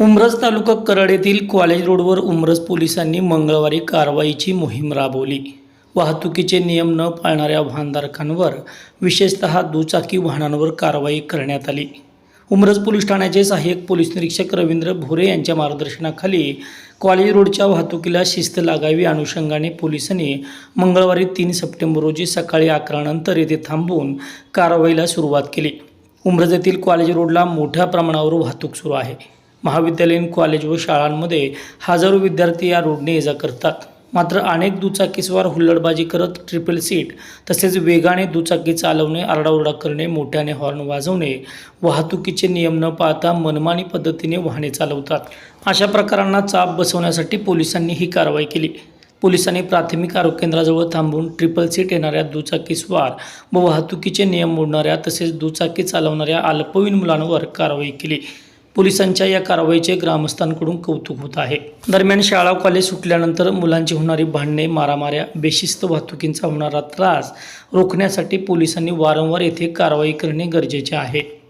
उमरज तालुका कराड येथील कॉलेज रोडवर उमरज पोलिसांनी मंगळवारी कारवाईची मोहीम राबवली. वाहतुकीचे नियम न पाळणाऱ्या वाहनधारकांवर विशेषतः दुचाकी वाहनांवर कारवाई करण्यात आली. उमरज पोलीस ठाण्याचे सहाय्यक पोलीस निरीक्षक रवींद्र भोरे यांच्या मार्गदर्शनाखाली कॉलेज रोडच्या वाहतुकीला शिस्त लागावी अनुषंगाने पोलिसांनी मंगळवारी तीन सप्टेंबर रोजी सकाळी अकरा नंतर येथे थांबून कारवाईला सुरुवात केली. उमरज येथील कॉलेज रोडला मोठ्या प्रमाणावर वाहतूक सुरू आहे. महाविद्यालयीन कॉलेज व शाळांमध्ये हजारो विद्यार्थी या रोडने ये जा करतात. मात्र अनेक दुचाकीस्वार हुल्लडबाजी करत ट्रिपल सीट तसेच वेगाने दुचाकी चालवणे आरडाओरडा करणे मोठ्याने हॉर्न वाजवणे वाहतुकीचे नियम न पाळता मनमानी पद्धतीने वाहने चालवतात. अशा प्रकारांना चाप बसवण्यासाठी पोलिसांनी ही कारवाई केली. पोलिसांनी प्राथमिक आरोग्य केंद्राजवळ थांबून ट्रिपल सीट येणाऱ्या दुचाकीस्वार व वाहतुकीचे नियम मोडणाऱ्या तसेच दुचाकी चालवणाऱ्या अल्पवयीन मुलांवर कारवाई केली. पोलिसांच्या या कारवाईचे ग्रामस्थांकडून कौतुक होत आहे. दरम्यान शाळा कॉलेज सुटल्यानंतर मुलांची होणारी भांडणे मारामाऱ्या बेशिस्त वाहतुकींचा होणारा त्रास रोखण्यासाठी पोलिसांनी वारंवार येथे कारवाई करणे गरजेचे आहे.